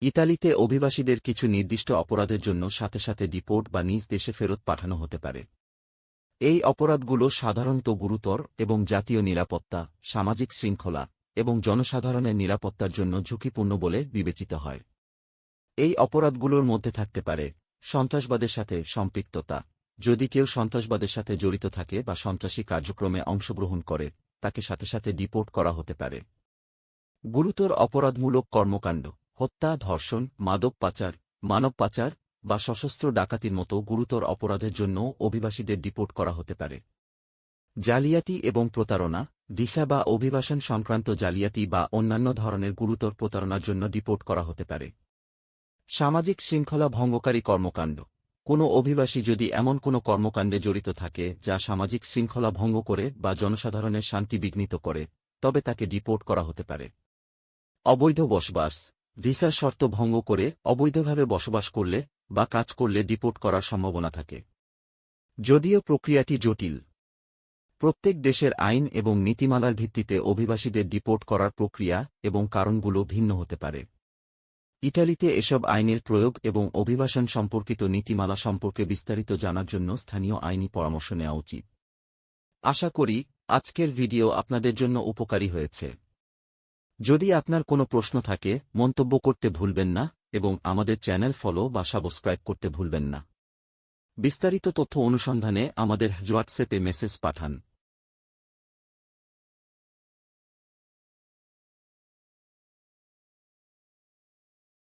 ইতালিতে অভিবাসীদের কিছু নির্দিষ্ট অপরাধের জন্য সাথে সাথে ডিপোর্ট বা নিজ দেশে ফেরত পাঠানো হতে পারে। এই অপরাধগুলো সাধারণত গুরুতর এবং জাতীয় নিরাপত্তা, সামাজিক শৃঙ্খলা এবং জনসাধারণের নিরাপত্তার জন্য ঝুঁকিপূর্ণ বলে বিবেচিত হয়। এই অপরাধগুলোর মধ্যে থাকতে পারে সন্ত্রাসবাদের সাথে সম্পৃক্ততা। যদি কেউ সন্ত্রাসবাদের সাথে জড়িত থাকে বা সন্ত্রাসী কার্যক্রমে অংশগ্রহণ করে, তাকে সাথে সাথে ডিপোর্ট করা হতে পারে। গুরুতর অপরাধমূলক কর্মকাণ্ড। হত্যা, ধর্ষণ, মাদক পাচার, মানব পাচার বা সশস্ত্র ডাকাতির মতো গুরুতর অপরাধের জন্য অভিবাসীদের ডিপোর্ট করা হতে পারে। জালিয়াতি এবং প্রতারণা, ভিসা বা অভিবাসন সংক্রান্ত জালিয়াতি বা অন্যান্য ধরনের গুরুতর প্রতারণার জন্য ডিপোর্ট করা হতে পারে। সামাজিক শৃঙ্খলা ভঙ্গকারী কর্মকাণ্ড। কোনো অভিবাসী যদি এমন কোনো কর্মকাণ্ডে জড়িত থাকে যা সামাজিক শৃঙ্খলা ভঙ্গ করে বা জনসাধারণের শান্তি বিঘ্নিত করে, তবে তাকে ডিপোর্ট করা হতে পারে। অবৈধ বসবাস ভিসার শর্ত ভঙ্গ করে অবৈধভাবে বসবাস করলে বা কাজ করলে ডিপোর্ট করার সম্ভাবনা থাকে। যদিও প্রক্রিয়াটি জটিল, প্রত্যেক দেশের আইন এবং নীতিমালার ভিত্তিতে অভিবাসীদের ডিপোর্ট করার প্রক্রিয়া এবং কারণগুলো ভিন্ন হতে পারে। ইটালিতে এসব আইনের প্রয়োগ এবং অভিবাসন সম্পর্কিত নীতিমালা সম্পর্কে বিস্তারিত জানার জন্য স্থানীয় আইনি পরামর্শ নেওয়া উচিত। আশা করি আজকের ভিডিও আপনাদের জন্য উপকারী হয়েছে। যদি আপনার কোনো প্রশ্ন থাকে, মন্তব্য করতে ভুলবেন না এবং আমাদের চ্যানেল ফলো বা সাবস্ক্রাইব করতে ভুলবেন না। বিস্তারিত তথ্য অনুসন্ধানে আমাদের হোয়াটসঅ্যাপে মেসেজ পাঠান।